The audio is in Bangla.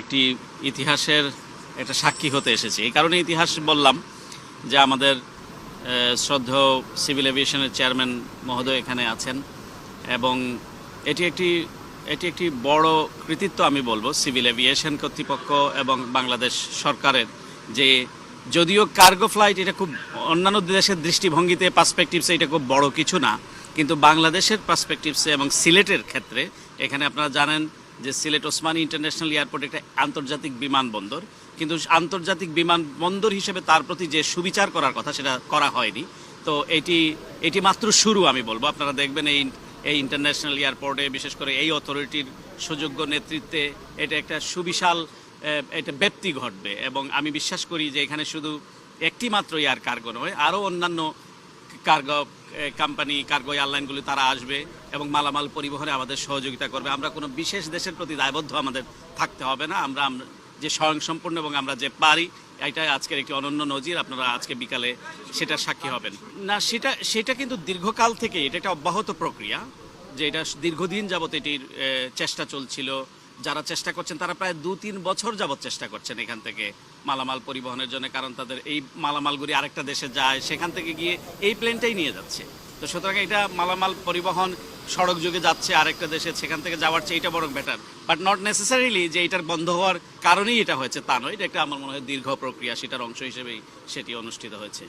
একটি ইতিহাসের একটা সাক্ষী হতে এসেছি। এই কারণে ইতিহাস বললাম যে আমাদের আহ, শ্রদ্ধেয় সিভিল এভিয়েশনের চেয়ারম্যান মহোদয় এখানে আছেন এবং এটি একটি এটি একটি বড় কৃতিত্ব আমি বলব সিভিল এভিয়েশন কর্তৃপক্ষ এবং বাংলাদেশ সরকারের যে যদিও কার্গো ফ্লাইট এটা খুব অন্যান্য দেশের দৃষ্টিভঙ্গিতে পার্সপেক্টিভসে এটা খুব বড় কিছু না কিন্তু বাংলাদেশের পার্সপেক্টিভসে এবং সিলেটের ক্ষেত্রে এখানে আপনারা জানেন যে সিলেট ওসমানী ইন্টারন্যাশনাল এয়ারপোর্ট একটা আন্তর্জাতিক বিমানবন্দর। কিন্তু আন্তর্জাতিক বিমানবন্দর হিসেবে তার প্রতি যে সুবিচার করার কথা সেটা করা হয়নি। তো এটি এটি মাত্র শুরু আমি বলব। আপনারা দেখবেন এই এই ইন্টারন্যাশনাল এয়ারপোর্টে বিশেষ করে এই অথরিটির সুযোগ্য নেতৃত্বে এটা একটা সুবিশাল এটা ব্যক্তি ঘটবে। এবং আমি বিশ্বাস করি যে এখানে শুধু একটি মাত্র এয়ার কার্গো নয়, আরও অন্যান্য কার্গো কোম্পানি কার্গো এয়ারলাইনগুলি তারা আসবে এবং মালামাল পরিবহনে আমাদের সহযোগিতা করবে। আমরা কোনো বিশেষ দেশের প্রতি দায়বদ্ধ আমাদের থাকতে হবে না। আমরা যে স্বয়ংসম্পূর্ণ এবং আমরা যে পারি, এটাই আজকের একটি অনন্য নজির। আপনারা আজকে বিকালে সেটা সাক্ষী হবেন। না, সেটা সেটা কিন্তু দীর্ঘকাল থেকে এটা একটা অব্যাহত প্রক্রিয়া, যে এটা দীর্ঘদিন যাবত এটির চেষ্টা চলছিল। যারা চেষ্টা করছেন, তারা প্রায় দু তিন বছর যাবত চেষ্টা করছেন এখান থেকে মালামাল পরিবহনের জন্য, কারণ তাদের এই মালামালগুলি আরেকটা দেশে যায়, সেখান থেকে গিয়ে এই প্লেনটাই নিয়ে যাচ্ছে। তো সুতরাং এটা মালামাল পরিবহন সড়ক যুগে যাচ্ছে, আরেকটা দেশে সেখান থেকে যাওয়ার চেয়ে এটা বরং বেটার বাট নট নেসেসারিলি যে এটার বন্ধ হওয়ার কারণেই এটা হয়েছে তা নয়, এটা একটা আমার মনে হয় দীর্ঘ প্রক্রিয়া, সেটার অংশ হিসেবেই সেটি অনুষ্ঠিত হয়েছে।